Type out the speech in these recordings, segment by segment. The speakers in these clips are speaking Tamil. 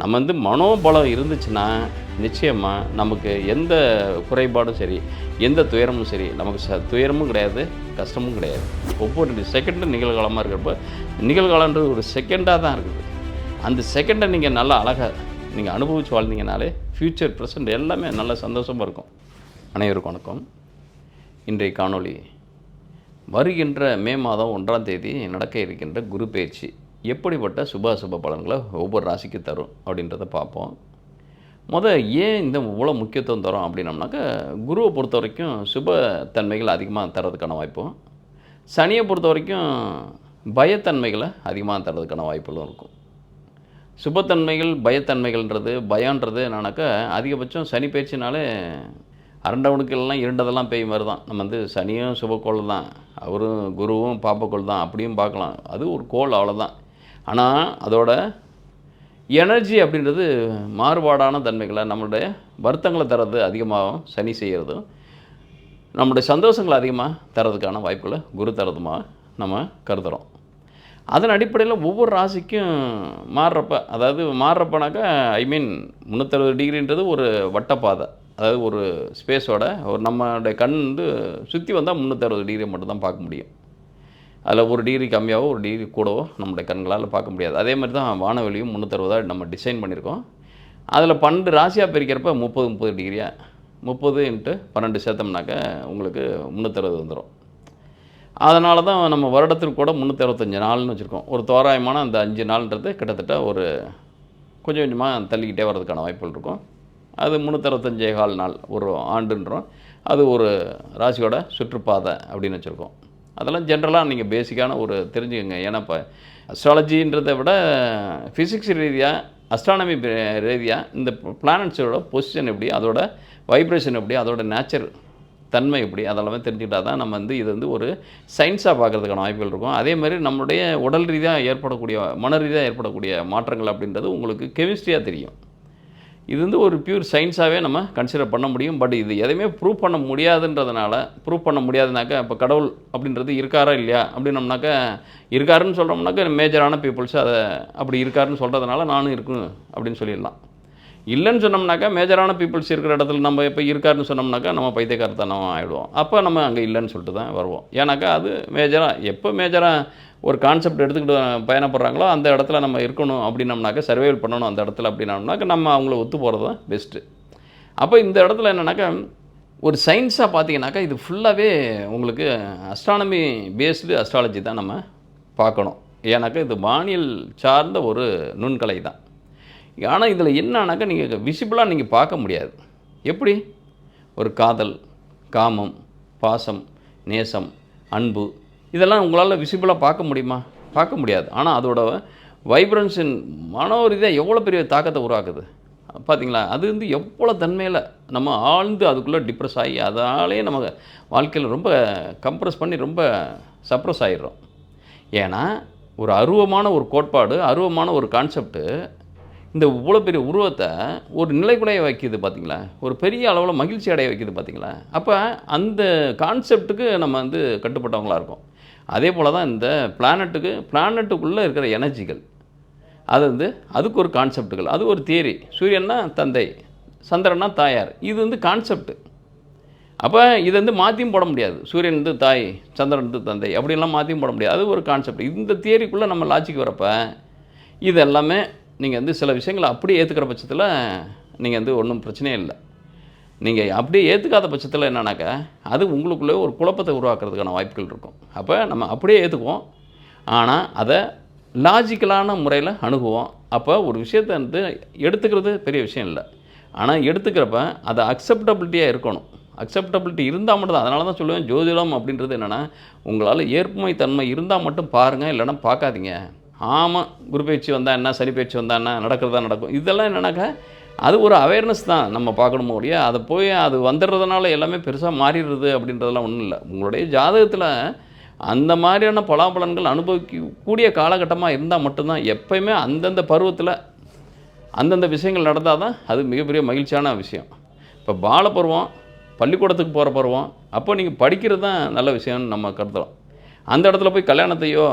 நம்ம வந்து மனோபலம் இருந்துச்சுன்னா நிச்சயமாக நமக்கு எந்த குறைபாடும் சரி எந்த துயரமும் சரி நமக்கு ச துயரமும் கிடையாது கஷ்டமும் கிடையாது. ஒவ்வொரு செகண்டும் நிகழ்காலமாக இருக்கிறப்ப நிகழ்காலன்றது ஒரு செகண்டாக தான் இருக்குது. அந்த செகண்டை நீங்கள் நல்லா அழகாக நீங்கள் அனுபவித்து வாழ்ந்தீங்கனாலே ஃப்யூச்சர் ப்ரெசன்ட் எல்லாமே நல்ல சந்தோஷமாக இருக்கும். அனைவருக்கும் வணக்கம். இன்றைய காணொளி வருகின்ற மே மாதம் ஒன்றாம் தேதி நடக்க இருக்கின்ற குரு பயிற்சி. எப்படிப்பட்ட சுபாசுப பலன்களை ஒவ்வொரு ராசிக்கு தரும் அப்படின்றத பார்ப்போம். முதல் ஏன் இந்த இவ்வளோ முக்கியத்துவம் தரும் அப்படின்னம்னாக்கா குருவை பொறுத்த வரைக்கும் சுப தன்மைகள் அதிகமாக தரதுக்கான வாய்ப்பும் சனியை பொறுத்த வரைக்கும் பயத்தன்மைகளை அதிகமாக தரதுக்கான வாய்ப்புகளும் இருக்கும். சுபத்தன்மைகள் பயத்தன்மைகள்ன்றது பயன்றது என்னன்னாக்கா அதிகபட்சம் சனி பயிற்சினாலே அரண்டவனுக்கெல்லாம் இருண்டதெல்லாம் பெய்யும் மாதிரி தான். நம்ம வந்து சனியும் சுபக்கோள் தான். அவரும் குருவும் பாப்பக்கோள் தான். அப்படியும் பார்க்கலாம். அது ஒரு கோள் அவ்வளோதான் ஆனால் அதோட எனர்ஜி அப்படின்றது மாறுபாடான தன்மைகளை நம்மளுடைய வருத்தங்களை தரது அதிகமாகவும் சனி செய்கிறதும் நம்முடைய சந்தோஷங்களை அதிகமாக தரதுக்கான வாய்ப்புகளை குரு தரதுமாக நம்ம கருதுகிறோம் அதன் அடிப்படையில் ஒவ்வொரு ராசிக்கும் மாறுறப்ப அதாவது மாறுறப்பனாக்கா ஐ மீன் முந்நூற்றறுபது டிகிரின்றது ஒரு வட்டப்பாதை. அதாவது ஒரு ஸ்பேஸோட ஒரு நம்மளுடைய கண் வந்து சுற்றி வந்தால் முந்நூற்றறுபது டிகிரி மட்டும்தான் பார்க்க முடியும். அதில் ஒரு டிகிரி கம்மியாகவோ ஒரு டிகிரி கூடவோ நம்மளுடைய கண்களால் பார்க்க முடியாது. அதே மாதிரி தான் வானவெளியும் முந்நூற்றறுபதாக நம்ம டிசைன் பண்ணியிருக்கோம். அதில் பன்னெண்டு ராசியாக பிரிக்கிறப்ப முப்பது முப்பது டிகிரியாக முப்பது இன்ட்டு பன்னெண்டு சேர்த்தோம்னாக்க உங்களுக்கு முந்நூற்றறுபது வந்துடும் அதனால தான் நம்ம வருடத்திற்கு கூட முந்நூற்றி அறுபத்தஞ்சு நாள்னு வச்சுருக்கோம். ஒரு தோராயமான அந்த அஞ்சு நாள்ன்றது கிட்டத்தட்ட ஒரு கொஞ்சம் கொஞ்சமாக தள்ளிக்கிட்டே வர்றதுக்கான வாய்ப்புகள் இருக்கும். அது முந்நூற்றறுபத்தஞ்சே கால் நாள் ஒரு ஆண்டுன்றோம். அது ஒரு ராசியோட சுற்றுப்பாதை அப்படின்னு வச்சுருக்கோம். அதெல்லாம் ஜென்ரலாக நீங்கள் பேசிக்கான ஒரு தெரிஞ்சுக்கோங்க. ஏன்னா இப்போ அஸ்ட்ராலஜின்றதை விட ஃபிசிக்ஸ் ரீதியாக அஸ்ட்ரானமி ரீதியாக இந்த பிளானட்ஸோட பொசிஷன் எப்படி அதோட வைப்ரேஷன் எப்படி அதோட நேச்சர் தன்மை எப்படி அதெல்லாமே தெரிஞ்சுக்கிட்டா தான் நம்ம வந்து இது வந்து ஒரு சயின்ஸாக பார்க்குறதுக்கான வாய்ப்புகள் இருக்கும். அதே மாதிரி நம்மளுடைய உடல் ரீதியாக ஏற்படக்கூடிய மன ரீதியாக ஏற்படக்கூடிய மாற்றங்கள் அப்படின்றது உங்களுக்கு கெமிஸ்ட்ரியாக தெரியும். இது வந்து ஒரு பியூர் சயின்ஸாகவே நம்ம கன்சிடர் பண்ண முடியும். பட் இது எதையுமே ப்ரூவ் பண்ண முடியாதுன்றதுனால ப்ரூவ் பண்ண முடியாதுனாக்கா இப்போ கடவுள் அப்படின்றது இருக்காரா இல்லையா? அப்படின்னம்னாக்கா இருக்காருன்னு சொல்கிறோம்னாக்கா மேஜரான பீப்புள்ஸ் அதை அப்படி இருக்காருன்னு சொல்கிறதுனால நானும் இருக்கும் அப்படின்னு சொல்லிடலாம். இல்லைன்னு சொன்னோம்னாக்கா மேஜரான பீப்புள்ஸ் இருக்கிற இடத்துல நம்ம இப்போ இருக்காருன்னு சொன்னோம்னாக்கா நம்ம பைத்தியக்காரத்தனம் ஆகிடுவோம் அப்போ நம்ம அங்கே இல்லைன்னு சொல்லிட்டு தான் வருவோம். ஏன்னாக்கா அது மேஜராக எப்போ மேஜராக ஒரு கான்செப்ட் எடுத்துக்கிட்டு பயணப்படுறாங்களோ அந்த இடத்துல நம்ம இருக்கணும் அப்படின்னம்னாக்க சர்வைவல் பண்ணணும் அந்த இடத்துல அப்படின்னம்னாக்க நம்ம அவங்கள ஒத்து போகிறது தான் பெஸ்ட்டு அப்போ இந்த இடத்துல என்னென்னாக்கா ஒரு சயின்ஸாக பார்த்தீங்கன்னாக்கா இது ஃபுல்லாகவே உங்களுக்கு அஸ்ட்ரானமி பேஸ்டு அஸ்ட்ராலஜி தான் நம்ம பார்க்கணும். ஏன்னாக்கா இது வானியல் சார்ந்த ஒரு நுண்கலை தான். ஆனால் இதில் என்னன்னாக்கா நீங்கள் விசிபிளாக நீங்கள் பார்க்க முடியாது. எப்படி? ஒரு காதல் காமம் பாசம் நேசம் அன்பு இதெல்லாம் உங்களால் விசிபிளாக பார்க்க முடியுமா? பார்க்க முடியாது. ஆனால் அதோட வைப்ரன்ஸின் மனோ ரீதியாக எவ்வளோ பெரிய தாக்கத்தை உருவாக்குது? பார்த்தீங்களா அது வந்து எவ்வளோ தன்மையில் நம்ம ஆழ்ந்து அதுக்குள்ளே டிப்ரெஸ் ஆகி அதனாலே நம்ம வாழ்க்கையில் ரொம்ப கம்ப்ரெஸ் பண்ணி ரொம்ப சப்ரஸ் ஆகிடுறோம் ஏன்னா ஒரு அருவமான ஒரு கோட்பாடு அருவமான ஒரு கான்செப்ட்டு இந்த இவ்வளோ பெரிய உருவத்தை ஒரு நிலைக்குடைய வைக்கிது பார்த்தீங்களா ஒரு பெரிய அளவில் மகிழ்ச்சி அடைய வைக்கிது பார்த்தீங்களா அப்போ அந்த கான்செப்ட்டுக்கு நம்ம வந்து கட்டுப்பட்டவங்களாக இருக்கோம். அதே போல் தான் இந்த பிளானட்டுக்கு பிளானட்டுக்குள்ளே இருக்கிற எனர்ஜிகள் அது வந்து அதுக்கு ஒரு கான்செப்ட்டுகள் அது ஒரு தியரி சூரியன்னா தந்தை சந்திரன்னா தாயார். இது வந்து கான்செப்ட் அப்போ இதை வந்து மாற்றியும் போட முடியாது. சூரியன் வந்து தாய் சந்திரன் வந்து தந்தை. அப்படியெல்லாம் மாற்றியும் போட முடியாது. அது ஒரு கான்செப்ட் இந்த தியரிக்குள்ளே நம்ம லாஜிக் வரப்போ இது எல்லாமே நீங்கள் வந்து சில விஷயங்களை அப்படியே ஏற்றுக்கிற பட்சத்தில் நீங்கள் வந்து ஒன்றும் பிரச்சனையே இல்லை. நீங்கள் அப்படியே ஏற்றுக்காத பட்சத்தில் என்னன்னாக்கா அது உங்களுக்குள்ளே ஒரு குழப்பத்தை உருவாக்குறதுக்கான வாய்ப்புகள் இருக்கும். அப்போ நம்ம அப்படியே ஏற்றுக்குவோம் ஆனால் அதை லாஜிக்கலான முறையில் அணுகுவோம். அப்போ ஒரு விஷயத்தை வந்து எடுத்துக்கிறது பெரிய விஷயம் இல்லை. ஆனால் எடுத்துக்கிறப்ப அது அக்செப்டபிலிட்டியாக இருக்கணும். அக்செப்டபிலிட்டி இருந்தால் மட்டும் தான் அதனால தான் சொல்லுவேன் ஜோதிடம் அப்படின்றது என்னென்னா உங்களால் ஏற்புமை தன்மை இருந்தால் மட்டும் பாருங்கள் இல்லைன்னா பார்க்காதீங்க. ஆமாம் குரு பயிற்சி வந்தால் என்ன சனி பயிற்சி வந்தால் என்ன நடக்கிறதா நடக்கும். இதெல்லாம் என்னென்னாக்கா அது ஒரு அவேர்னஸ் தான் நம்ம பார்க்கணுமோ ஒழிய அதை போய் அது வந்துடுறதுனால எல்லாமே பெருசாக மாறிடுறது அப்படின்றதெல்லாம் ஒன்றும் இல்லை. உங்களுடைய ஜாதகத்தில் அந்த மாதிரியான பலாபலன்கள் அனுபவிக்கக்கூடிய காலகட்டமாக இருந்தால் மட்டும்தான் எப்பயுமே அந்தந்த பருவத்தில் அந்தந்த விஷயங்கள் நடந்தால் தான் அது மிகப்பெரிய மகிழ்ச்சியான விஷயம். இப்போ பாலப்பருவம் பள்ளிக்கூடத்துக்கு போகிற பருவம் அப்போ நீங்கள் படிக்கிறது தான் நல்ல விஷயம்னு நம்ம கருதுறோம். அந்த இடத்துல போய் கல்யாணத்தையோ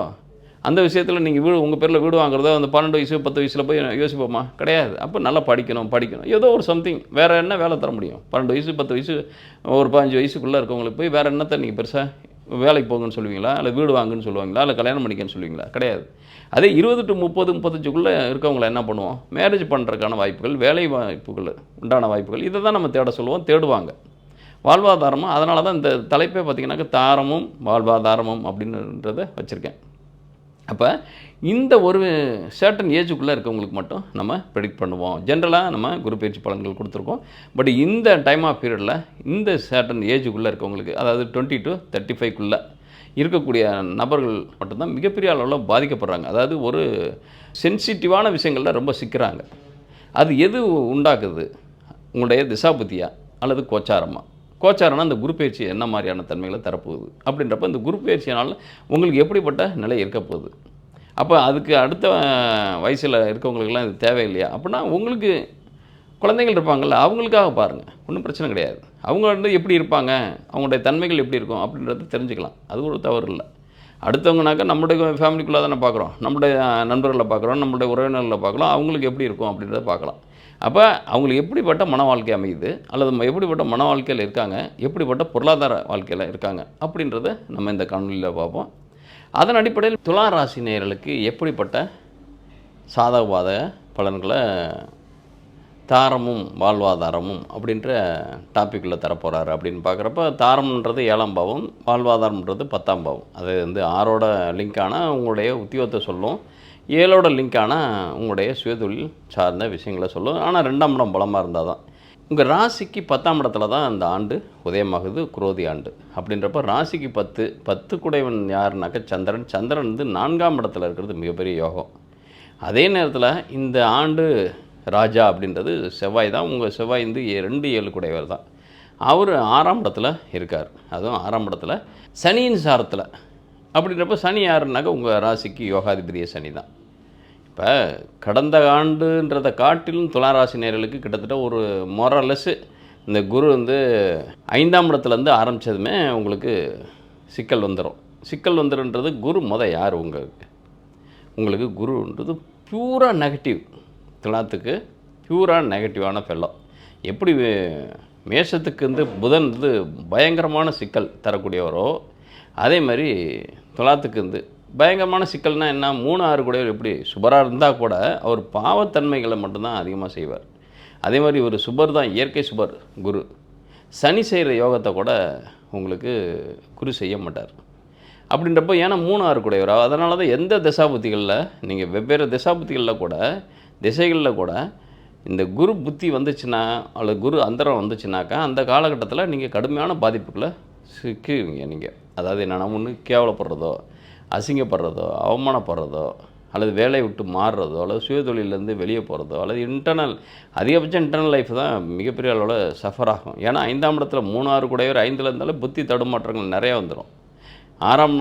அந்த விஷயத்தில் நீங்கள் வீடு உங்கள் பேரில் வீடு வாங்குறதோ அந்த பன்னெண்டு வயசு பத்து வயசில் போய் யோசிப்போமா? கிடையாது. அப்போ நல்லா படிக்கணும் படிக்கணும். ஏதோ ஒரு சம்திங் வேறு என்ன வேலை தர முடியும்? பன்னெண்டு வயசு பத்து வயசு ஒரு பதினஞ்சு வயசுக்குள்ளே இருக்கவங்களுக்கு போய் வேறு என்னத்தை நீங்கள் பெருசாக வேலைக்கு போங்கன்னு சொல்லுவீங்களா? இல்லை வீடு வாங்குன்னு சொல்லுவாங்களா? இல்லை கல்யாணம் பண்ணிக்கன்னு சொல்லுவீங்களா? கிடையாது. அதே இருபது டு முப்பது முப்பத்தஞ்சுக்குள்ளே இருக்கவங்கள என்ன பண்ணுவோம்? மேரேஜ் பண்ணுறதுக்கான வாய்ப்புகள் வேலை வாய்ப்புகள் உண்டான வாய்ப்புகள் இதை தான் நம்ம தேட சொல்லுவோம் தேடுவாங்க. வாழ்வாதாரமும் அதனால தான் இந்த தலைப்பே பார்த்திங்கனாக்கா தாரமும் வாழ்வாதாரமும் அப்படின்றத வச்சுருக்கேன். அப்போ இந்த ஒரு சர்டன் ஏஜுக்குள்ளே இருக்கவங்களுக்கு மட்டும் நம்ம ப்ரெடிக்ட் பண்ணுவோம். ஜென்ரலாக நம்ம குரு பயிற்சி பலன்கள் கொடுத்துருக்கோம். பட் இந்த டைம் ஆஃப் பீரியடில் இந்த சர்டன் ஏஜுக்குள்ளே இருக்கவங்களுக்கு அதாவது டுவெண்ட்டி டு தேர்ட்டி ஃபைவ்க்குள்ளே இருக்கக்கூடிய நபர்கள் மட்டும்தான் மிகப்பெரிய அளவில் பாதிக்கப்படுறாங்க. அதாவது ஒரு சென்சிட்டிவான விஷயங்களில் ரொம்ப சிக்கிறாங்க. அது எது உண்டாக்குது? உங்களுடைய திசாபுத்தியா அல்லது கோச்சாரமாக கோச்சாரம்னா அந்த குரு பயிற்சி என்ன மாதிரியான தன்மைகளை தரப்போகுது? அப்படின்றப்ப இந்த குரு பயிற்சியினால் உங்களுக்கு எப்படிப்பட்ட நிலை இருக்க போகுது? அப்போ அதுக்கு அடுத்த வயசில் இருக்கவங்களுக்கெல்லாம் இது தேவையில்லையா? அப்படின்னா உங்களுக்கு குழந்தைகள் இருப்பாங்கள்ல அவங்களுக்காக பாருங்கள் ஒன்றும் பிரச்சனை கிடையாது. அவங்க வந்து எப்படி இருப்பாங்க? அவங்களுடைய தன்மைகள் எப்படி இருக்கும்? அப்படின்றத தெரிஞ்சுக்கலாம். அது ஒரு தவறு இல்லை. அடுத்தவங்கனாக்கா நம்முடைய ஃபேமிலிக்குள்ளே தானே பார்க்குறோம். நம்முடைய நண்பர்களை பார்க்குறோம். நம்முடைய உறவினர்களை பார்க்கலாம் அவங்களுக்கு எப்படி இருக்கும் அப்படின்றத பார்க்கலாம். அப்போ அவங்களுக்கு எப்படிப்பட்ட மன வாழ்க்கை அமையுது? அல்லது எப்படிப்பட்ட மன வாழ்க்கையில் இருக்காங்க? எப்படிப்பட்ட பொருளாதார வாழ்க்கையில் இருக்காங்க? அப்படின்றத நம்ம இந்த காணொலியில் பார்ப்போம். அதன் அடிப்படையில் துலா ராசி நேயர்களுக்கு எப்படிப்பட்ட சாதக பாதக பலன்களை தாரமும் வாழ்வாதாரமும் அப்படின்ற டாப்பிக்கில் தரப்போகிறாரு அப்படின்னு பார்க்குறப்ப தாரம்ன்றது ஏழாம் பாவம் வாழ்வாதாரம்ன்றது பத்தாம் பாவம். அது வந்து ஆறோட லிங்கான உங்களுடைய உத்தியோகத்தை சொல்லும். ஏழோட லிங்கான உங்களுடைய சுயதொழில் சார்ந்த விஷயங்களை சொல்லும். ஆனால் ரெண்டாம் இடம் பலமாக இருந்தால் தான் உங்கள் ராசிக்கு பத்தாம் இடத்துல தான் அந்த ஆண்டு உதயமாகுது குரோதி ஆண்டு. அப்படின்றப்ப ராசிக்கு பத்து பத்து குடைவன் யாருனாக்கா சந்திரன். சந்திரன் வந்து நான்காம் இடத்துல இருக்கிறது மிகப்பெரிய யோகம். அதே நேரத்தில் இந்த ஆண்டு ராஜா அப்படின்றது செவ்வாய் தான். உங்கள் செவ்வாய் வந்து ஏ- ரெண்டு ஏழு குடைவர் தான். அவர் ஆறாம் இடத்துல இருக்கார். அதுவும் ஆறாம் இடத்துல. சனியின் சாரத்தில் அப்படின்றப்ப சனி யாருன்னாக்கா உங்கள் ராசிக்கு யோகாதிபதிய சனி தான். இப்போ கடந்த ஆண்டுன்றதை காட்டிலும் துலா ராசி நேர்களுக்கு கிட்டத்தட்ட ஒரு மொரலெஸ்ஸு இந்த குரு வந்து ஐந்தாம் இடத்துலேருந்து ஆரம்பித்ததுமே உங்களுக்கு சிக்கல் வந்துடும் சிக்கல் வந்துடுன்றது குரு முத யார் உங்களுக்கு? உங்களுக்கு குருன்றது பியூராக நெகட்டிவ் துலாத்துக்கு பியூராக நெகட்டிவான ஃபெல்லோ எப்படி வே- மேஷத்துக்கு வந்து புதன் வந்து பயங்கரமான சிக்கல் தரக்கூடியவரோ அதே மாதிரி துலாத்துக்கு வந்து பயங்கரமான சிக்கல்னால் என்ன? மூணு ஆறு கூட எப்படி? சுபராக இருந்தால் கூட அவர் பாவத்தன்மைகளை மட்டும்தான் அதிகமாக செய்வார். அதே மாதிரி ஒரு சுபர் தான் இயற்கை சுபர் குரு. சனி செய்கிற யோகத்தை கூட உங்களுக்கு குரு செய்ய மாட்டார். அப்படின்றப்போ ஏன்னா மூணு ஆறு கூடையவர் அதனால தான் எந்த திசாபுத்திகளில் நீங்கள் வெவ்வேறு திசாபுத்திகளில் கூட திசைகளில் கூட இந்த குரு புத்தி வந்துச்சுன்னா அல்லது குரு அந்தரம் வந்துச்சுனாக்கா அந்த காலகட்டத்தில் நீங்கள் கடுமையான பாதிப்புகளை சிக்குவீங்க நீங்கள் அதாவது என்னென்னா ஒன்று கேவலப்படுறதோ அசிங்கப்படுறதோ அவமானப்படுறதோ அல்லது வேலையை விட்டு மாறுறதோ அல்லது சுயதொழிலேருந்து வெளியே போகிறதோ அல்லது இன்டர்னல் அதிகபட்சம் இன்டர்னல் லைஃப் தான் மிகப்பெரிய அளவில் சஃபர் ஆகும். ஏன்னா ஐந்தாம் இடத்துல மூணாறு கூடையவர் ஐந்தில் இருந்தாலும் புத்தி தடுமாற்றங்கள் நிறையா வந்துடும் ஆறாம்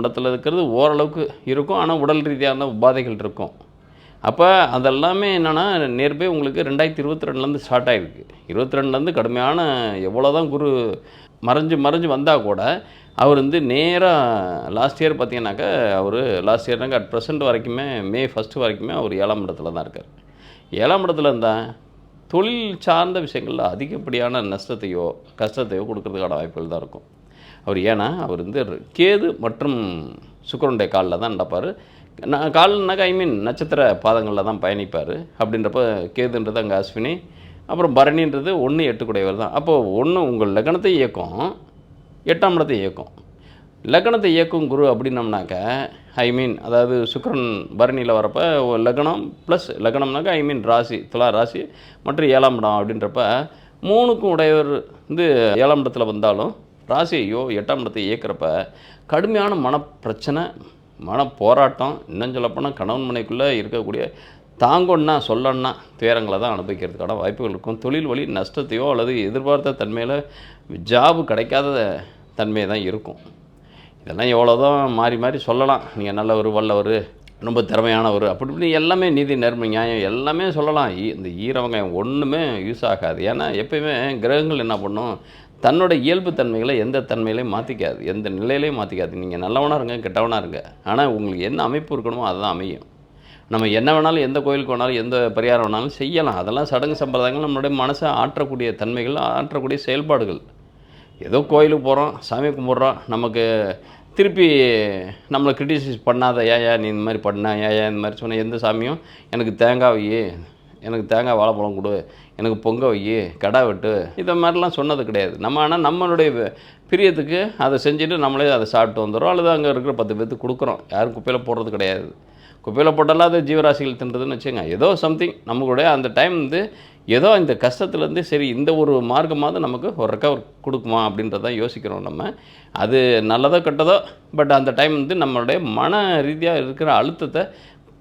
இடத்துல இருக்கிறது ஓரளவுக்கு இருக்கும் ஆனால் உடல் ரீதியான உபாதைகள் இருக்கும். அப்போ அதெல்லாமே என்னென்னா நேர்பே உங்களுக்கு ரெண்டாயிரத்தி இருபத்தி ரெண்டுலேருந்து ஸ்டார்ட் ஆகிருக்கு இருபத்தி ரெண்டுலேருந்து கடுமையான எவ்வளோ தான் குரு மறைஞ்சு மறைஞ்சு வந்தால் கூட அவர் வந்து நேராக லாஸ்ட் இயர் பார்த்தீங்கன்னாக்கா அவர் லாஸ்ட் இயர்னாக்க அட் ப்ரெசென்ட் வரைக்குமே மே ஃபஸ்ட்டு வரைக்குமே அவர் ஏழாம் இடத்துல தான் இருக்கார். ஏழாம் இடத்துல இருந்தால் தொழில் சார்ந்த விஷயங்களில் அதிகப்படியான நஷ்டத்தையோ கஷ்டத்தையோ கொடுக்கறதுக்கான வாய்ப்புகள் தான் இருக்கும். அவர் ஏன்னா அவர் வந்து கேது மற்றும் சுக்கரனுடைய காலில் தான் நடப்பார். நான் கால்னாக்கா ஐ மீன் நட்சத்திர பாதங்களில் தான் பயணிப்பார். அப்படின்றப்ப கேதுன்றது அங்கே அஸ்வினி அப்புறம் பரணின்றது ஒன்று எட்டுக்குடையவர் தான். அப்போது ஒன்று உங்கள் லக்னத்தை இயக்கும் எட்டாம் இடத்தை இயக்கும். லக்னத்தை இயக்கும் குரு அப்படின்னம்னாக்க ஐ மீன் அதாவது சுக்கிரன் பரணியில் வரப்போ லக்னம் ப்ளஸ் லக்னம்னாக்க ஐ மீன் ராசி துலா ராசி மற்றும் ஏழாம் இடம் அப்படின்றப்ப மூணுக்கும் உடையவர் வந்து ஏழாம் இடத்துல வந்தாலும் ராசியையோ எட்டாம் இடத்தை இயக்கிறப்ப கடுமையான மனப்பிரச்சனை மன போராட்டம் இன்னும் சொல்லப்போனால் கணவன் மனைக்குள்ளே இருக்கக்கூடிய தாங்கொன்னா சொல்லன்னா துயரங்களை தான் அனுபவிக்கிறதுக்கான வாய்ப்புகள் இருக்கும். தொழில் வழி நஷ்டத்தையோ அல்லது எதிர்பார்த்த தன்மையில் ஜாபு கிடைக்காத தன்மை தான் இருக்கும். இதெல்லாம் எவ்வளோதான் மாறி மாறி சொல்லலாம். நீங்கள் நல்லவர் வல்லவர் ரொம்ப திறமையானவர் அப்படி இப்படி எல்லாமே நீதி நேர்மை நியாயம் எல்லாமே சொல்லலாம். இந்த ஈரவங்காயம் ஒன்றுமே யூஸ் ஆகாது. ஏன்னா எப்பயுமே கிரகங்கள் என்ன பண்ணும்? தன்னோட இயல்பு தன்மைகளை எந்த தன்மையிலையும் மாற்றிக்காது எந்த நிலையிலையும் மாற்றிக்காது நீங்கள் நல்லவனாக இருங்க கெட்டவனாக இருங்க. ஆனால் உங்களுக்கு என்ன அமைப்பு இருக்கணுமோ அதுதான் அமையும். நம்ம என்ன வேணாலும் எந்த கோயிலுக்கு வேணாலும் எந்த பரிகாரம் வேணாலும் செய்யலாம். அதெல்லாம் சடங்கு சம்பிரதாயங்கள் நம்மளுடைய மனசை ஆற்றக்கூடிய தன்மைகள் ஆற்றக்கூடிய செயல்பாடுகள். ஏதோ கோயிலுக்கு போகிறோம் சாமி கும்பிட்றோம். நமக்கு திருப்பி நம்மளை கிரிட்டிசைஸ் பண்ணாத ஏயா நீ இந்த மாதிரி பண்ண ஏயா இந்த மாதிரி சொன்ன எந்த சாமியும் எனக்கு தேங்காய் வை எனக்கு தேங்காய் வாழைப்பழம் கொடு எனக்கு பொங்க வை கடா வெட்டு. இதை மாதிரிலாம் சொன்னது கிடையாது. நம்ம ஆனால் நம்மளுடைய பிரியத்துக்கு அதை செஞ்சுட்டு நம்மளே அதை சாப்பிட்டு வந்துடுறோம். அல்லது அங்கே இருக்கிற பத்து பேர்த்துக்கு கொடுக்குறோம். யாரும் குப்பையில் போடுறது கிடையாது. குப்பையில் போட்டாலும் அது ஜீவராசிகள் தின்றதுன்னு வச்சுங்க ஏதோ சம்திங் நம்மளுடைய அந்த டைம் வந்து ஏதோ இந்த கஷ்டத்துலேருந்து சரி இந்த ஒரு மார்க்கமாவது நமக்கு ஒரு ரெக்கவர் கொடுக்குமா அப்படின்றத யோசிக்கிறோம் நம்ம. அது நல்லதோ கெட்டதோ பட் அந்த டைம் வந்து நம்மளுடைய மன ரீதியாக இருக்கிற அழுத்தத்தை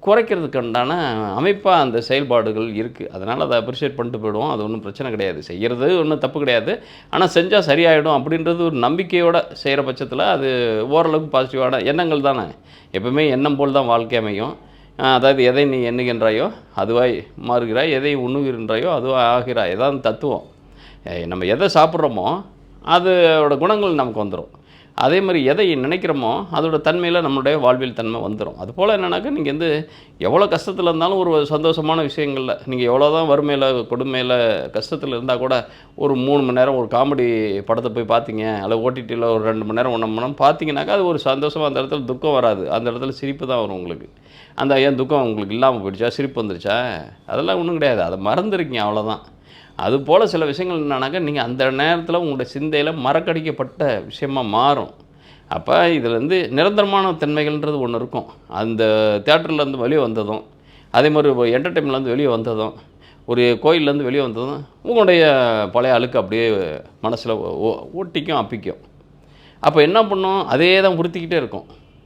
குறைக்கிறதுக்குண்டான அமைப்பாக அந்த செயல்பாடுகள் இருக்குது அதனால் அதை அப்ரிஷியேட் பண்ணிட்டு போயிடுவோம். அது ஒன்றும் பிரச்சனை கிடையாது. செய்கிறது ஒன்றும் தப்பு கிடையாது. ஆனால் செஞ்சால் சரியாயிடும் அப்படின்றது ஒரு நம்பிக்கையோடு செய்கிற பட்சத்தில் அது ஓரளவுக்கு பாசிட்டிவான எண்ணங்கள் தானே. எப்பவுமே எண்ணம் போல் தான் வாழ்க்கை அமையும். அதாவது எதை நீ எண்ணுகின்றாயோ அதுவாய் மாறுகிறாய். எதை உண்ணுகின்றாயோ அதுவாய் ஆகிறாய். இதான் தத்துவம். நம்ம எதை சாப்பிட்றோமோ அதோட குணங்கள் நமக்கு வந்துடும் அதே மாதிரி எதை நினைக்கிறோமோ அதோட தன்மையில் நம்மளுடைய வாழ்வியல் தன்மை வந்துடும் அதுபோல் என்னென்னாக்கா நீங்கள் வந்து எவ்வளோ கஷ்டத்தில் இருந்தாலும் ஒரு சந்தோஷமான விஷயங்களில் நீங்கள் எவ்வளோ தான் வறுமையில் கொடுமையில் கஷ்டத்தில் இருந்தால் கூட ஒரு மூணு மணி நேரம் ஒரு காமெடி படத்தை போய் பார்த்தீங்க அல்லது ஓடிடியில் ஒரு ரெண்டு மணி நேரம் ஒன்றரை மணி நேரம் பார்த்தீங்கன்னாக்கா அது ஒரு சந்தோஷமாக அந்த இடத்துல துக்கம் வராது. அந்த இடத்துல சிரிப்பு தான் வரும் உங்களுக்கு. அந்த ஏன் துக்கம் உங்களுக்கு இல்லாமல் போயிடுச்சா? சிரிப்பு வந்துருச்சா? அதெல்லாம் ஒன்றும் கிடையாது. அதை மறந்துருக்கீங்க அவ்வளோதான் அது போல் சில விஷயங்கள் என்னன்னாக்கா நீங்கள் அந்த நேரத்தில் உங்களுடைய சிந்தையில் மறக்கடிக்கப்பட்ட விஷயமா மாறும். அப்போ இதுலேருந்து நிரந்தரமான தன்மைகள்ன்றது ஒன்று இருக்கும். அந்த தேட்டர்லேருந்து வெளியே வந்ததும் அதே மாதிரி ஒரு வெளியே வந்ததும் ஒரு கோயில்லேருந்து வெளியே வந்ததும் உங்களுடைய பழைய அழுக்கு அப்படியே மனசில் ஓட்டிக்கும் அப்பிக்கும். அப்போ என்ன பண்ணும்? அதே தான் உறுத்திக்கிட்டே இருக்கும்.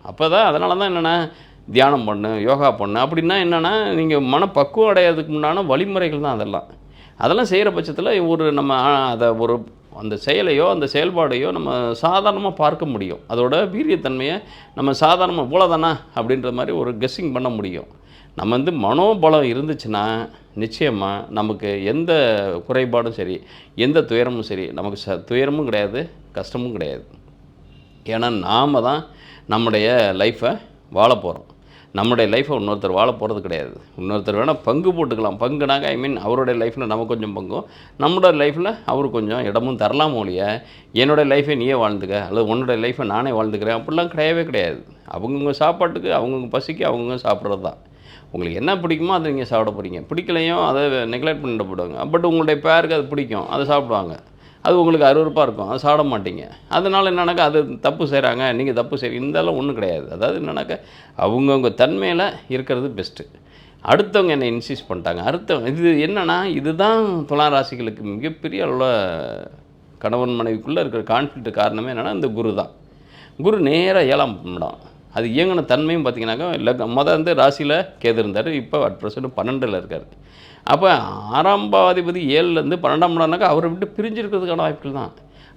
அப்போ தான் அதனால தான் என்னென்னா தியானம் பண்ணு யோகா பண்ணு அப்படின்னா என்னென்னா நீங்கள் மனப்பக்குவம் அடையிறதுக்கு முன்னான வழிமுறைகள் தான் அதெல்லாம். அதெல்லாம் செய்கிற பட்சத்தில் ஒரு நம்ம அதை ஒரு அந்த செயலையோ அந்த செயல்பாடையோ நம்ம சாதாரணமாக பார்க்க முடியும். அதோட வீரியத்தன்மையை நம்ம சாதாரணமாக இவ்வளோதானா அப்படின்ற மாதிரி ஒரு கெஸ்ஸிங் பண்ண முடியும். நம்ம வந்து மனோபலம் இருந்துச்சுன்னா நிச்சயமாக நமக்கு எந்த குறைபாடும் சரி எந்த துயரமும் சரி நமக்கு ச துயரமும் கிடையாது கஷ்டமும் கிடையாது. ஏன்னா நாம் தான் நம்முடைய லைஃப்பை வாழ போகிறோம் நம்முடைய லைஃப்பை இன்னொருத்தர் வாழ போகிறது கிடையாது. இன்னொருத்தர் வேணால் பங்கு போட்டுக்கலாம். பங்குனாக்க ஐ மீன் அவருடைய லைஃப்பில் நம்ம கொஞ்சம் பங்கும் நம்மளோட லைஃப்பில் அவர் கொஞ்சம் இடமும் தரலாம் ஒழிய என்னோடய லைஃப்பை நீயே வாழ்ந்துக்க அல்லது உன்னோட லைஃப்பை நானே வாழ்ந்துக்கிறேன். அப்படிலாம் கிடையவே கிடையாது. அவங்கவுங்க சாப்பாட்டுக்கு அவங்கவுங்க பசிக்கு அவங்கவுங்க சாப்பிட்றது தான். உங்களுக்கு என்ன பிடிக்குமோ அதை நீங்கள் சாப்பிட போகிறீங்க பிடிக்கலையும் அதை நெக்லெக்ட் பண்ணிட்டு போடுவாங்க பட் உங்களுடைய பேருக்கு அது பிடிக்கும். அதை சாப்பிடுவாங்க. அது உங்களுக்கு அருவருப்பாக இருக்கும். அதை சாட மாட்டீங்க. அதனால் என்னன்னாக்கா அது தப்பு செய்கிறாங்க நீங்கள் தப்பு செய்கிறீங்க இருந்தாலும் ஒன்றும் கிடையாது. அதாவது என்னன்னாக்கா அவங்கவுங்க தன்மையில் இருக்கிறது பெஸ்ட்டு அடுத்தவங்க என்னை இன்சிஸ்ட் பண்ணிட்டாங்க. அடுத்தவங்க இது என்னென்னா இதுதான் துலா ராசிகளுக்கு மிகப்பெரிய அளவில் கணவன் மனைவிக்குள்ளே இருக்கிற கான்ஃப்ளிக்ட் காரணமே என்னென்னா இந்த குரு தான். குரு நேராக ஏழாம் இடம் அது இயங்கின தன்மையும் பார்த்தீங்கன்னாக்கா இல்லை மொதல் வந்து ராசியில் கேது இருந்தார். இப்போ அட் ப்ரெசன்ட் பன்னெண்டில் இருக்கார். அப்போ ஆரம்பாதிபதி ஏழுலேருந்து பன்னெண்டாம் இடம்னாக்கா அவரை விட்டு பிரிஞ்சிருக்கிறதுக்கான வாய்ப்புகள் தான்.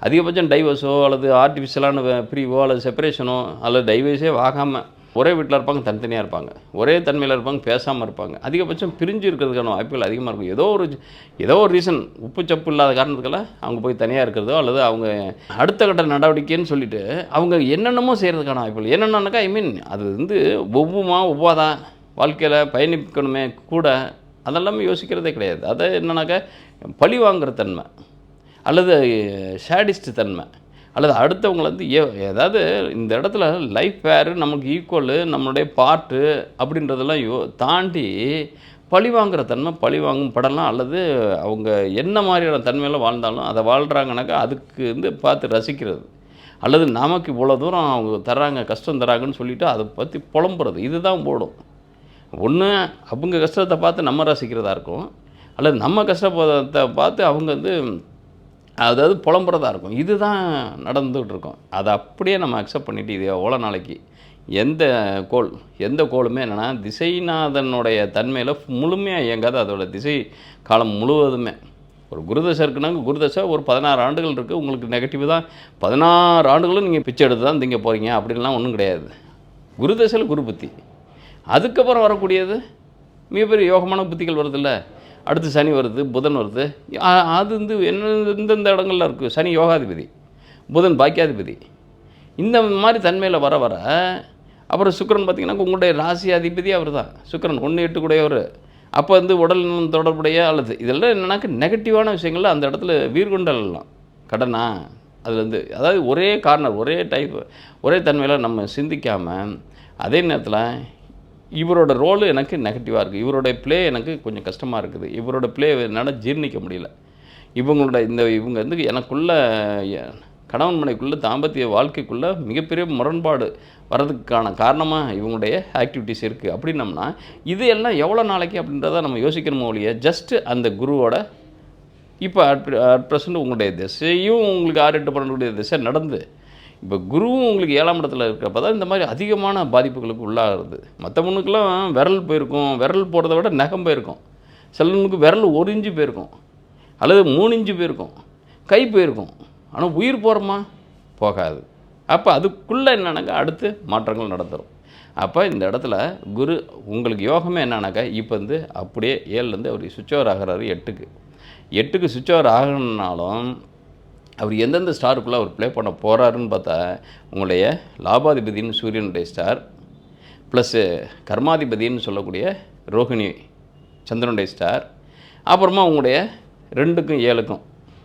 அதிகபட்சம் டைவர்ஸோ அல்லது ஆர்டிஃபிஷியலான பிரிவோ அல்லது செப்பரேஷனோ அல்லது டைவர்ஸே ஆகாமல் ஒரே வீட்டில் இருப்பாங்க தனித்தனியாக இருப்பாங்க. ஒரே தன்மையில் இருப்பாங்க பேசாமல் இருப்பாங்க. அதிகபட்சம் பிரிஞ்சு இருக்கிறதுக்கான வாய்ப்புகள் அதிகமாக இருக்கும். ஏதோ ஒரு ஏதோ ஒரு ரீசன் உப்பு சப்பு இல்லாத காரணத்துக்கால அவங்க போய் தனியாக இருக்கிறதோ அல்லது அவங்க அடுத்த கட்ட நடவடிக்கைன்னு சொல்லிட்டு அவங்க என்னென்னமோ செய்கிறதுக்கான வாய்ப்புகள். என்னென்னாக்கா ஐ மீன் அது வந்து ஒவ்வொமா ஒவ்வாதான் வாழ்க்கையில் பயணிக்கணுமே கூட அதெல்லாமே யோசிக்கிறதே கிடையாது. அதை என்னன்னாக்கா பழி வாங்குற தன்மை அல்லது ஷேடிஸ்ட் தன்மை அல்லது அடுத்தவங்களை வந்து ஏ ஏதாவது இந்த இடத்துல லைஃப் வேறு நமக்கு ஈக்குவலு நம்மளுடைய பார்ட்டு அப்படின்றதெல்லாம் யோ தாண்டி பழி வாங்குற தன்மை பழி வாங்கும் படலாம் அல்லது அவங்க என்ன மாதிரியான தன்மையில் வாழ்ந்தாலும் அதை வாழ்கிறாங்கனாக்கா அதுக்கு வந்து பார்த்து ரசிக்கிறது. அல்லது நமக்கு இவ்வளோ தூரம் அவங்க தர்றாங்க கஷ்டம் தராங்கன்னு சொல்லிவிட்டு அதை பற்றி புலம்புறது. இதுதான் போடும் ஒன்று அவங்க கஷ்டத்தை பார்த்து நம்ம ரசிக்கிறதா இருக்கும். அல்லது நம்ம கஷ்டத்தை பார்த்து அவங்க வந்து அதாவது புலம்புறதா இருக்கும். இதுதான் நடந்துகிட்டு இருக்கும் அதை அப்படியே நம்ம அக்செப்ட் பண்ணிட்டு இது எவ்வளோ நாளைக்கு? எந்த கோல் எந்த கோளுமே என்னென்னா திசைநாதனுடைய தன்மையில் முழுமையாக இயங்காது. அதோட திசை காலம் முழுவதுமே. ஒரு குருதசை இருக்குனாங்க குருதசை ஒரு பதினாறு ஆண்டுகள் இருக்குது உங்களுக்கு நெகட்டிவ் தான். பதினாறு ஆண்டுகளும் நீங்கள் பிச்சை எடுத்து தான் திங்க போகிறீங்க அப்படின்லாம் ஒன்றும் கிடையாது. குருதசையில் குரு புத்தி. அதுக்கப்புறம் வரக்கூடியது மிகப்பெரிய யோகமான புத்திகள் வருதுல்ல. அடுத்து சனி வருது புதன் வருது. அது வந்து என்ன எந்தெந்த இடங்கள்ல இருக்குது சனி யோகாதிபதி புதன் பாக்கியாதிபதி. இந்த மாதிரி தன்மையில் வர வர அப்புறம் சுக்கரன் பார்த்திங்கன்னா உங்களுடைய ராசி அதிபதி அவர் தான் சுக்கிரன் ஒன்று எட்டு கூடையவர். அப்போ வந்து உடல் நலம் தொடர்புடைய அல்லது இதெல்லாம் என்னன்னாக்க நெகட்டிவான விஷயங்கள்ல அந்த இடத்துல வீர்கொண்டலாம் கடனா? அதுலேருந்து அதாவது ஒரே கார்னர் ஒரே டைப் ஒரே தன்மையில் நம்ம சிந்திக்காமல் அதே நேரத்தில் இவரோட ரோல் எனக்கு நெகட்டிவாக இருக்குது இவரோட ப்ளே எனக்கு கொஞ்சம் கஷ்டமாக இருக்குது. இவரோட ப்ளே என்னால் ஜீர்ணிக்க முடியல. இவங்களோட இந்த இவங்க வந்து எனக்குள்ளே கணவன் மனைக்குள்ளே தாம்பத்திய வாழ்க்கைக்குள்ளே மிகப்பெரிய முரண்பாடு வர்றதுக்கான காரணமாக இவங்களுடைய ஆக்டிவிட்டிஸ் இருக்குது அப்படின்னம்னா இது எல்லாம் எவ்வளோ நாளைக்கு அப்படின்றத நம்ம யோசிக்கணுமோ ஒழிய ஜஸ்ட்டு அந்த குருவோட இப்போ அட் அட் ப்ரெசண்ட் உங்களுடைய திசையும் உங்களுக்கு ஆறு எட்டு பண்ணக்கூடிய திசை நடந்து இப்போ குருவும் உங்களுக்கு ஏழாம் இடத்துல இருக்கிறப்ப தான் இந்த மாதிரி அதிகமான பாதிப்புகளுக்கு உள்ளாகிறது. மற்றவனுக்கெல்லாம் விரல் போயிருக்கும். விரல் போடுறத விட நகம் போயிருக்கும். சிலனுக்கு விரல் ஒரு இன்ச்சு போயிருக்கும். அல்லது மூணு இன்ச்சு போயிருக்கும். கை போயிருக்கும். ஆனால் உயிர் போகிறோமா? போகாது. அப்போ அதுக்குள்ளே என்னன்னாக்கா அடுத்து மாற்றங்கள் நடந்துரும். அப்போ இந்த இடத்துல குரு உங்களுக்கு யோகமே என்னன்னாக்கா இப்போ வந்து அப்படியே ஏழுலேருந்து அவர் சுவிட்ச் ஓவர் ஆகிறாரு எட்டுக்கு. எட்டுக்கு சுவிட்ச் ஓவர் ஆகணுன்னாலும் அவர் எந்தெந்த ஸ்டாருக்குள்ளே அவர் ப்ளே பண்ண போகிறாருன்னு பார்த்தா உங்களுடைய லாபாதிபதின்னு சூரியனுடைய ஸ்டார் ப்ளஸ்ஸு கர்மாதிபதின்னு சொல்லக்கூடிய ரோஹிணி சந்திரனுடைய ஸ்டார் அப்புறமா உங்களுடைய ரெண்டுக்கும் ஏழுக்கும்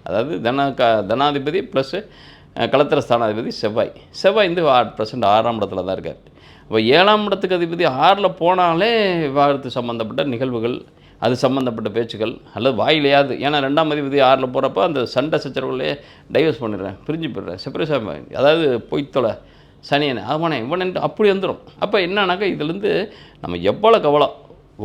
அதாவது தன க தனாதிபதி ப்ளஸ்ஸு களத்திர ஸ்தானாதிபதி செவ்வாய். செவ்வாய் வந்து ஆட் ப்ரெசண்ட் ஆறாம் இடத்துல தான் இருக்கார். இப்போ ஏழாம் இடத்துக்கு அதிபதி ஆறில் போனாலே விவாகரத்து சம்மந்தப்பட்ட நிகழ்வுகள் அது சம்மந்தப்பட்ட பேச்சுக்கள் அல்லது வாயிலையாவது. ஏன்னா ரெண்டாம் அதிபதி ஆறில் போகிறப்ப அந்த சண்டை சச்சரவுகளே டைவர்ஸ் பண்ணிடுறேன் பிரிஞ்சு போயிடுறேன் செப்பரேஷன் அதாவது பொய்த்தொலை சனியனை அவனை இவனன்ட்டு அப்படி வந்துடும் அப்போ என்னன்னாக்கா இதுலேருந்து நம்ம எவ்வளோ கவலை?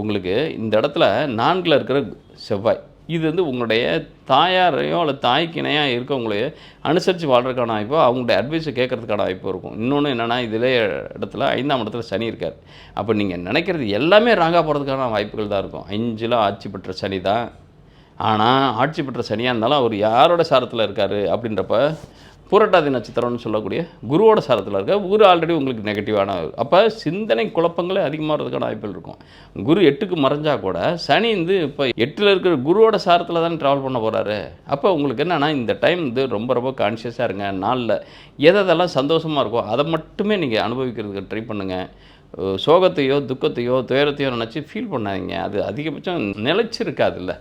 உங்களுக்கு இந்த இடத்துல நான்கில் இருக்கிற செவ்வாய் இது வந்து உங்களுடைய தாயாரையோ அல்லது தாய்க்கு இணையாக இருக்கவங்களையோ அனுசரித்து வாழ்கிறதுக்கான வாய்ப்போ அவங்களுடைய அட்வைஸை கேட்கறதுக்கான வாய்ப்பு இருக்கும். இன்னொன்று என்னென்னா இதிலே இடத்துல ஐந்தாம் இடத்துல சனி இருக்கார். அப்போ நீங்கள் நினைக்கிறது எல்லாமே ராங்காக போகிறதுக்கான வாய்ப்புகள் தான் இருக்கும். அஞ்சில் ஆட்சி பெற்ற சனி தான். ஆனால் ஆட்சி பெற்ற சனியாக இருந்தாலும் அவர் யாரோட சாரத்தில் இருக்கார் அப்படின்றப்ப பூரட்டாதி நட்சத்திரம்னு சொல்லக்கூடிய குருவோட சாரத்தில் இருக்க குரு ஆல்ரெடி உங்களுக்கு நெகட்டிவான அப்போ சிந்தனை குழப்பங்களே அதிகமாகிறதுக்கான வாய்ப்புகள் இருக்கும். குரு எட்டுக்கு மறைஞ்சா கூட சனி வந்து இப்போ எட்டில் இருக்கிற குருவோட சாரத்தில் தான் ட்ராவல் பண்ண போகிறாரு அப்போ உங்களுக்கு என்னென்னா இந்த டைம் வந்து ரொம்ப ரொம்ப கான்ஷியஸாக இருங்க. நாளில் எதெல்லாம் சந்தோஷமாக இருக்கோ அதை மட்டுமே நீங்கள் அனுபவிக்கிறதுக்கு ட்ரை பண்ணுங்கள் சோகத்தையோ துக்கத்தையோ துயரத்தையோ நினச்சி ஃபீல் பண்ணாதீங்க. அது அதிகபட்சம் நிலைச்சிருக்காதுல்ல.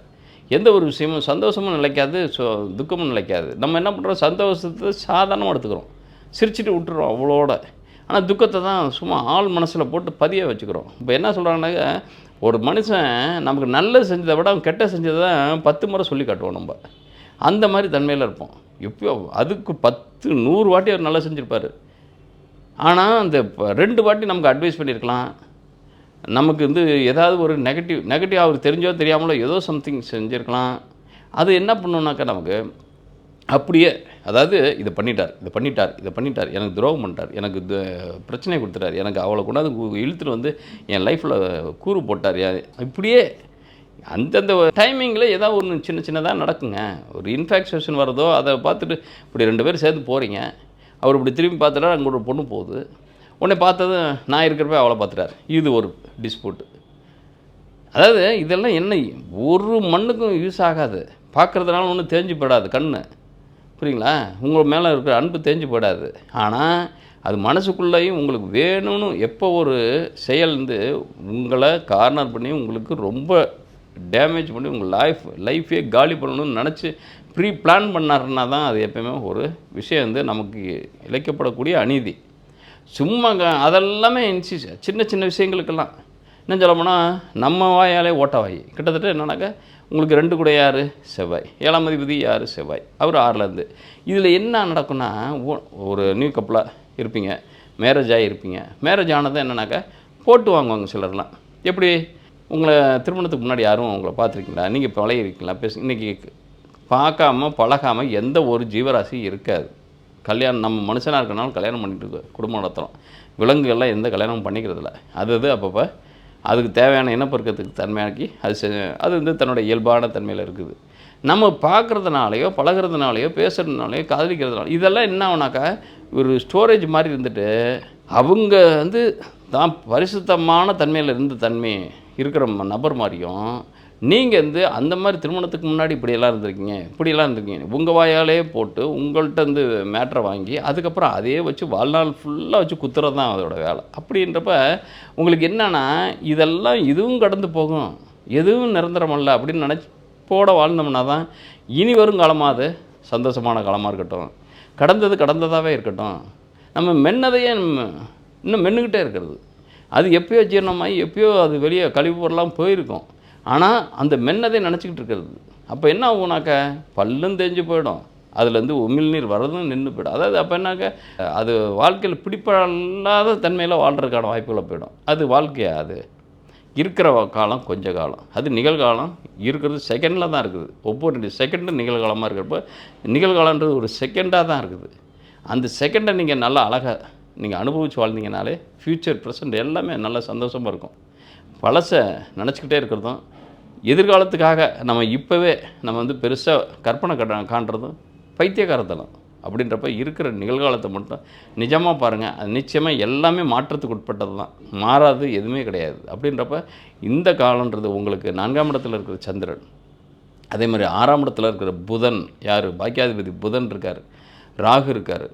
எந்த ஒரு விஷயமும் சந்தோஷமும் நிலைக்காது சோ துக்கமும் நிலைக்காது. நம்ம என்ன பண்ணுறோம் சந்தோஷத்தை சாதாரணமாக எடுத்துக்கிறோம். சிரிச்சிட்டு விட்டுறோம் அவ்வளோட ஆனால் துக்கத்தை தான் சும்மா ஆள் மனசில் போட்டு பதிய வச்சுக்கிறோம். இப்போ என்ன சொல்கிறாங்கன்னாக்க ஒரு மனுஷன் நமக்கு நல்லது செஞ்சதை விட அவன் கெட்ட செஞ்சதை தான் பத்து முறை சொல்லி காட்டுவோம் நம்ம. அந்த மாதிரி தன்மையில் இருப்போம். எப்பயோ அதுக்கு பத்து நூறு வாட்டி அவர் நல்லா செஞ்சுருப்பார். ஆனால் அந்த ரெண்டு வாட்டி நமக்கு அட்வைஸ் பண்ணியிருக்கலாம். நமக்கு வந்து ஏதாவது ஒரு நெகட்டிவ் நெகட்டிவ் அவர் தெரிஞ்சோ தெரியாமலோ ஏதோ சம்திங் செஞ்சுருக்கலாம். அது என்ன பண்ணணுன்னாக்கா நமக்கு அப்படியே அதாவது இதை பண்ணிட்டார் இதை பண்ணிட்டார் இதை பண்ணிட்டார் எனக்கு துரோகம் பண்ணிட்டார் எனக்கு து- பிரச்சனை கொடுத்துட்டார் எனக்கு அவளை கொண்டாந்து இழுத்துட்டு வந்து என் லைஃப்பில் கூறு போட்டார். இப்படியே அந்தந்த டைமிங்கில் ஏதாவது ஒன்று சின்ன சின்னதாக நடக்குங்க. ஒரு இன்ஃபேக்சுவேஷன் வரதோ அதை பார்த்துட்டு இப்படி ரெண்டு பேரும் சேர்ந்து போகிறீங்க அவர் இப்படி திரும்பி பார்த்துட்டா அங்கே ஒரு பொண்ணு போகுது. உடனே பார்த்ததும் நான் இருக்கிறப்ப அவளை பார்த்துட்டார். இது ஒரு டிஸ்பியூட்டு அதாவது இதெல்லாம் என்ன ஒரு மண்ணுக்கும் யூஸ் ஆகாது. பார்க்குறதுனால ஒன்றும் தேஞ்சு போயிடாது கண்ணு. புரியுங்களா? உங்கள் மேலே இருக்கிற அன்பு தேஞ்சு போயிடாது. ஆனால் அது மனசுக்குள்ளேயும் உங்களுக்கு வேணும்னு எப்போ ஒரு செயல் வந்து உங்களை கார்னர் பண்ணி உங்களுக்கு ரொம்ப டேமேஜ் பண்ணி உங்கள் லைஃப் லைஃபே காலி பண்ணணும்னு நினச்சி ப்ரீ பிளான் பண்ணாருன்னா தான் அது எப்பயுமே ஒரு விஷயம் வந்து நமக்கு இழைக்கப்படக்கூடிய அநீதி. சும்மா க- அதெல்லாமே இன்சி சின்ன சின்ன விஷயங்களுக்கெல்லாம். என்ன சொல்ல போனால் நம்ம வாயாலே ஓட்ட வாய் கிட்டத்தட்ட என்னன்னாக்கா உங்களுக்கு ரெண்டு கூட யார்? செவ்வாய். ஏழாம் அதிபதி யார்? செவ்வாய். அவர் ஆறுலேருந்து இதில் என்ன நடக்கும்னா ஒரு நியூ கப்பலாக இருப்பீங்க. மேரேஜ் ஆகியிருப்பீங்க மேரேஜ் ஆனது என்னன்னாக்கா போட்டு வாங்குவாங்க சிலர்லாம். எப்படி? உங்களை திருமணத்துக்கு முன்னாடி யாரும் உங்களை பார்த்துருக்கீங்களா? நீங்கள் பழகிருக்கீங்களா? பேச இன்றைக்கி பார்க்காம பழகாமல் எந்த ஒரு ஜீவராசி இருக்காது. கல்யாணம் நம்ம மனுஷனாக இருக்கனால கல்யாணம் பண்ணிட்டு குடும்பம் நடத்துகிறோம் விலங்குகள்லாம் எந்த கல்யாணமும் பண்ணிக்கிறதில்ல அது அது அப்பப்போ அதுக்கு தேவையான இனப்பெருக்கத்துக்கு தன்மையாக்கி அது செ அது வந்து தன்னோட இயல்பான தன்மையில் இருக்குது. நம்ம பார்க்குறதுனாலையோ பழகுறதுனாலையோ பேசுகிறதுனாலையோ காதலிக்கிறதுனால இதெல்லாம் என்ன ஆகுனாக்கா ஒரு ஸ்டோரேஜ் மாதிரி இருந்துட்டு அவங்க வந்து தான் பரிசுத்தமான தன்மையில் இருந்த தன்மை இருக்கிற நபர் மாதிரியும் நீங்கள் வந்து அந்த மாதிரி திருமணத்துக்கு முன்னாடி இப்படியெல்லாம் இருந்திருக்கீங்க இப்படியெல்லாம் இருந்திருக்கீங்க. உங்கள் வாயாலே போட்டு உங்கள்கிட்ட வந்து மேட்ரை வாங்கி அதுக்கப்புறம் அதே வச்சு வாழ்நாள் ஃபுல்லாக வச்சு குத்துறது தான் அதோட வேலை. அப்படின்றப்ப உங்களுக்கு என்னென்னா இதெல்லாம் இதுவும் கடந்து போகும். எதுவும் நிரந்தரமல்ல அப்படின்னு நினச்சி வாழ்ந்தோம்னா தான் இனி வரும் காலமாக அது? சந்தோஷமான காலமாக இருக்கட்டும். கடந்தது கடந்ததாகவே இருக்கட்டும். நம்ம மென்னதையே இன்னும் மென்னுக்கிட்டே இருக்கிறது. அது எப்பயோ ஜீரணமாகி எப்பயோ அது வெளியே கழிவு பொருளாம் போயிருக்கும். ஆனால் அந்த மென்னதை நினச்சிக்கிட்டு இருக்கிறது. அப்போ என்ன ஆகும்னாக்க பல்லும் தேஞ்சு போயிடும். அதுலேருந்து உமிழ்நீர் வர்றதும் நின்று போயிடும். அதாவது அப்போ என்னாக்க? அது வாழ்க்கையில் பிடிப்பல்லாத தன்மையில் வாழ்கிறதுக்கான வாய்ப்புகளை போயிடும். அது வாழ்க்கையா அது? இருக்கிற காலம் கொஞ்ச காலம். அது நிகழ்காலம் இருக்கிறது செகண்டில் தான் இருக்குது. ஒவ்வொரு செகண்டும் நிகழ்காலமாக இருக்கிறப்ப நிகழ்காலன்றது ஒரு செகண்டாக தான் இருக்குது. அந்த செகண்டை நீங்கள் நல்லா அழகாக நீங்கள் அனுபவித்து வாழ்ந்தீங்கனாலே ஃப்யூச்சர் ப்ரெசன்ட் எல்லாமே நல்ல சந்தோஷமாக இருக்கும். பழசை நினச்சிக்கிட்டே இருக்கிறதும் எதிர்காலத்துக்காக நம்ம இப்போவே நம்ம வந்து பெருசாக கற்பனை கட்ட காண்றதும் பைத்தியகாரத்தனம் அப்படின்றப்ப இருக்கிற நிகழ்காலத்தை மட்டும் நிஜமாக பாருங்கள் அது நிச்சயமாக எல்லாமே மாற்றத்துக்கு உட்பட்டது தான் மாறாது எதுவுமே கிடையாது. அப்படின்றப்ப இந்த காலன்றது உங்களுக்கு நான்காம் இடத்துல இருக்கிற சந்திரன் அதே மாதிரி ஆறாம் இடத்துல இருக்கிற புதன் யார்? பாக்கியாதிபதி புதன் இருக்கார் ராகு இருக்கார்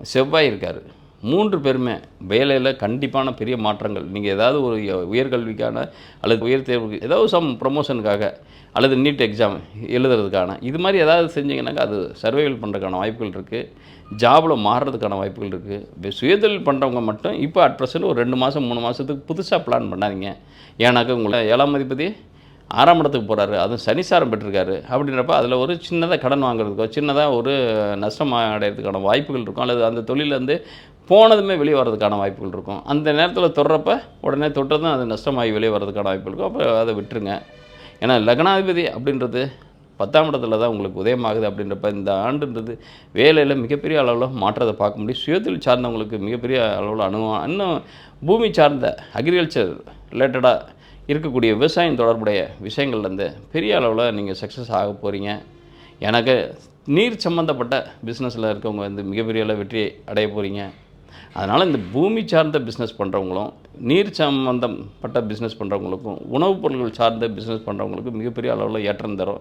செவ்வாய் இருக்கார். மூன்று பேருமே வேலையில் கண்டிப்பான பெரிய மாற்றங்கள். நீங்கள் ஏதாவது ஒரு உயர்கல்விக்கான அல்லது உயர் தேர்வுக்கு ஏதாவது சம் ப்ரொமோஷனுக்காக அல்லது நீட் எக்ஸாம் எழுதுறதுக்கான. இது மாதிரி ஏதாவது செஞ்சீங்கன்னாக்கா அது சர்வைவல் பண்ணுறதுக்கான வாய்ப்புகள் இருக்குது ஜாபில் மாறுறதுக்கான வாய்ப்புகள் இருக்குது சுயதொழில் பண்ணுறவங்க மட்டும் இப்போ அட் ப்ரெசன்ட் ஒரு ரெண்டு மாதம் மூணு மாதத்துக்கு புதுசாக பிளான் பண்ணாதீங்க. ஏன்னாக்கா உங்களை ஏழாம் அதிபதி ஆறாம் இடத்துக்கு போகிறாரு அதுவும் சனிசாரம் பெற்றிருக்காரு. அப்படின்றப்ப அதில் ஒரு சின்னதாக கடன் வாங்குறதுக்கோ சின்னதாக ஒரு நஷ்டம் அடையிறதுக்கான வாய்ப்புகள் இருக்கும். அல்லது அந்த தொழிலேருந்து போனதுமே வெளியே வர்றதுக்கான வாய்ப்புகள் இருக்கும். அந்த நேரத்தில் தொடுறப்ப உடனே தொட்டதும் அது நஷ்டமாகி வெளியே வர்றதுக்கான வாய்ப்பு இருக்கும். அப்போ அதை விட்டுருங்க. ஏன்னா லக்னாதிபதி அப்படின்றது பத்தாம் இடத்துல தான் உங்களுக்கு உதயமாகுது அப்படின்றப்ப இந்த ஆண்டுன்றது வேலையில் மிகப்பெரிய அளவில் மாற்றத்தை பார்க்க முடியும். சுயத்தில் சார்ந்தவங்களுக்கு மிகப்பெரிய அளவில் அனுபவம் இன்னும் பூமி சார்ந்த அக்ரிகல்ச்சர் ரிலேட்டடாக இருக்கக்கூடிய விவசாயம் தொடர்புடைய விஷயங்கள்லேருந்து பெரிய அளவில் நீங்கள் சக்ஸஸ் ஆக போகிறீங்க எனக்கு நீர் சம்மந்தப்பட்ட பிஸ்னஸில் இருக்கவங்க வந்து மிகப்பெரிய அளவு வெற்றி அடைய போகிறீங்க அதனால் இந்த பூமி சார்ந்த பிஸ்னஸ் பண்ணுறவங்களும் நீர் சம்பந்தப்பட்ட பிஸ்னஸ் பண்ணுறவங்களுக்கும் உணவுப் பொருட்கள் சார்ந்த பிஸ்னஸ் பண்ணுறவங்களுக்கும் மிகப்பெரிய அளவில் ஏற்றம் தரும்.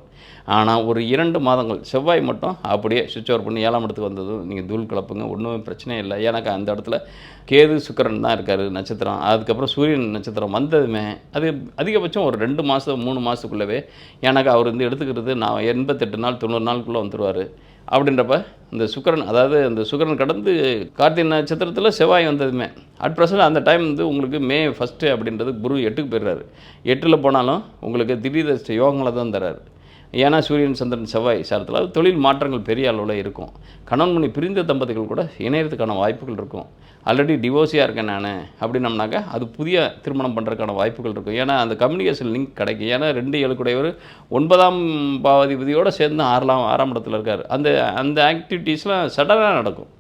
ஆனால் ஒரு இரண்டு மாதங்கள் செவ்வாய் மட்டும் அப்படியே சுவிட்ச் ஓவர் பண்ணி ஏழாம் இடத்துக்கு வந்ததும் நீங்கள் தூள் கலப்புங்க ஒன்றும் பிரச்சனை இல்லை. எனக்கு அந்த இடத்துல கேது சுக்கிரன் தான் இருக்கார் நட்சத்திரம். அதுக்கப்புறம் சூரியன் நட்சத்திரம் வந்ததுமே அது அதிகபட்சம் ஒரு ரெண்டு மாதம் மூணு மாதத்துக்குள்ளவே எனக்கு அவர் வந்து எடுத்துக்கிறது நான் எண்பத்தெட்டு நாள் தொண்ணூறு நாளுக்குள்ளே வந்துடுவார் அப்படின்றப்ப இந்த சுக்கரன் அதாவது இந்த சுக்கரன் கடந்து கார்த்திகை நட்சத்திரத்தில் செவ்வாய் வந்ததுமே. அட் ப்ரெசன்ட் அந்த டைம் வந்து உங்களுக்கு மே ஃபஸ்ட்டு அப்படின்றது குரு எட்டுக்கு போயிடுறாரு. எட்டில் போனாலும் உங்களுக்கு திடீர் யோகங்களை தான் தராரு. ஏன்னா சூரியன் சந்திரன் செவ்வாய் சாரத்தில் தொழில் மாற்றங்கள் பெரிய அளவில் இருக்கும். கணவன் மணி பிரிந்த தம்பதிகள் கூட இணையறதுக்கான வாய்ப்புகள் இருக்கும். ஆல்ரெடி டிவோர்ஸியாக இருக்கேன் நான் அப்படின்னம்னாக்கா அது புதிய திருமணம் பண்ணுறதுக்கான வாய்ப்புகள் இருக்கும். ஏன்னா அந்த கம்யூனிகேஷன் லிங்க் கிடைக்கும். ஏன்னா ரெண்டு ஏழுக்குடையவர் ஒன்பதாம் பாவதிபதியோடு சேர்ந்து ஆறலாம் ஆறாம் இடத்துல இருக்கார். அந்த அந்த ஆக்டிவிட்டீஸ்லாம் சடனாக நடக்கும்.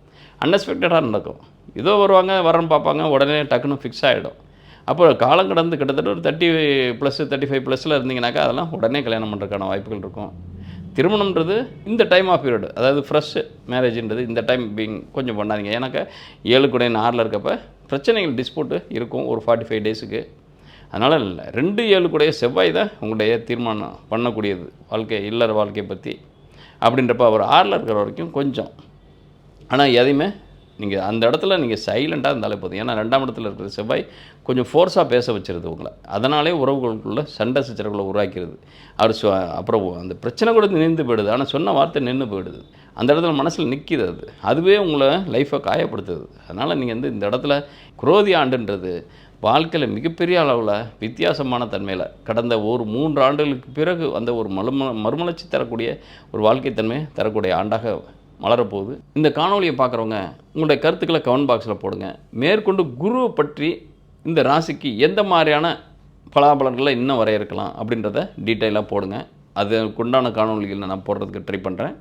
அன்எக்ஸ்பெக்டடாக நடக்கும். ஏதோ வருவாங்க வரன்னு பார்ப்பாங்க உடனே டக்குன்னு ஃபிக்ஸ் ஆகிடும் அப்போ காலம் கடந்து கிட்டத்தட்ட ஒரு தேர்ட்டி ப்ளஸ் தேர்ட்டி ஃபைவ் ப்ளஸில் இருந்தீங்கன்னாக்கா அதெல்லாம் உடனே கல்யாணம் பண்ணுறதுக்கான வாய்ப்புகள் இருக்கும். திருமணம்ன்றது இந்த டைம் ஆஃப் பீரியட் அதாவது ஃப்ரெஷ் மேரேஜ்ன்றது இந்த டைம் பீங் கொஞ்சம் பண்ணாதீங்க. ஏன்னாக்கா ஏழு கூட ஆறில் இருக்கப்ப பிரச்சனைகள் டிஸ்பியூட்டு இருக்கும் ஒரு ஃபார்ட்டி ஃபைவ் டேஸுக்கு அதனால் இல்லை ரெண்டு ஏழு கூடைய செவ்வாய் தான் உங்களுடைய தீர்மானம் பண்ணக்கூடியது வாழ்க்கை இல்லற வாழ்க்கையை பற்றி அப்படின்றப்ப அவர் ஆறில் இருக்கிற வரைக்கும் கொஞ்சம். ஆனால் எதையுமே நீங்கள் அந்த இடத்துல நீங்கள் சைலண்ட்டாக இருந்தாலே போதும். ஏன்னா ரெண்டாம் இடத்துல இருக்கிற செவ்வாய் கொஞ்சம் ஃபோர்ஸாக பேச வச்சிருது உங்களை. அதனாலே உறவுகளுக்குள்ள சண்டை சச்சரவுகளை உருவாக்கிறது. அவர் சொ அப்புறம் அந்த பிரச்சனை கூட நின்று போயிடுது. ஆனால் சொன்ன வார்த்தை நின்று போயிடுது. அந்த இடத்துல மனசில் நிற்கிது அது. அதுவே உங்களை லைஃப்பை காயப்படுத்துது. அதனால் நீங்கள் வந்து இந்த இடத்துல குரோதி ஆண்டுன்றது வாழ்க்கையில் மிகப்பெரிய அளவில் வித்தியாசமான தன்மையில் கடந்த ஒரு மூன்று ஆண்டுகளுக்கு பிறகு அந்த ஒரு மறும மறுமலர்ச்சி தரக்கூடிய ஒரு வாழ்க்கை தன்மையை தரக்கூடிய ஆண்டாக மலரப்போகுது. இந்த காணொலியை பார்க்குறவங்க உங்களுடைய கருத்துக்களை கமெண்ட் பாக்ஸில் போடுங்க. மேற்கொண்டு குருவை பற்றி இந்த ராசிக்கு எந்த மாதிரியான பலாபலன்களை இன்னும் வரையறுக்கலாம் அப்படின்றத டீட்டெயிலாக போடுங்க. அதுக்குண்டான காணொலிகளை நான் போடுறதுக்கு ட்ரை பண்ணுறேன்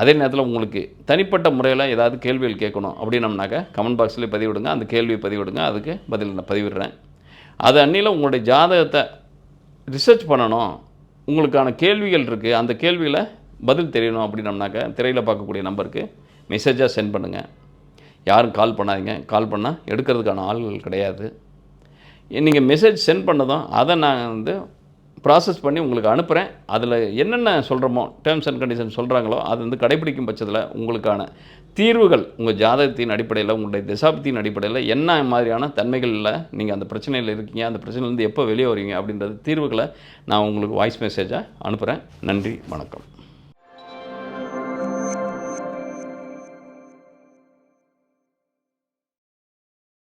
அதே நேரத்தில் உங்களுக்கு தனிப்பட்ட முறையில் ஏதாவது கேள்விகள் கேட்கணும் அப்படின்னம்னாக்கா கமெண்ட் பாக்ஸ்லேயே பதிவிடுங்க. அந்த கேள்வியை பதிவிடுங்க. அதுக்கு பதில் நான் பதிவிடுறேன். அது அன்னியில் உங்களுடைய ஜாதகத்தை ரிசர்ச் பண்ணணும். உங்களுக்கான கேள்விகள் இருக்குது அந்த கேள்வியில் பதில் தெரியணும் அப்படின்னம்னாக்க திரையில் பார்க்கக்கூடிய நம்பருக்கு மெசேஜாக சென்ட் பண்ணுங்கள் யாரும் கால் பண்ணாதீங்க. கால் பண்ணால் எடுக்கிறதுக்கான ஆள்கள் கிடையாது. நீங்கள் மெசேஜ் சென்ட் பண்ணதும் அதை நான் வந்து ப்ராசஸ் பண்ணி உங்களுக்கு அனுப்புகிறேன் அதில் என்னென்ன சொல்கிறோமோ டேர்ம்ஸ் அண்ட் கண்டிஷன் சொல்கிறாங்களோ அது வந்து கடைபிடிக்கும் பட்சத்தில் உங்களுக்கான தீர்வுகள் உங்கள் ஜாதகத்தின் அடிப்படையில் உங்களுடைய திசாபத்தின் அடிப்படையில் என்ன மாதிரியான தன்மைகளில் நீங்கள் அந்த பிரச்சனையில் இருக்கீங்க அந்த பிரச்சனையிலேருந்து எப்போ வெளியே வரீங்க அப்படின்றது தீர்வுகளை நான் உங்களுக்கு வாய்ஸ் மெசேஜாக அனுப்புகிறேன் நன்றி வணக்கம்.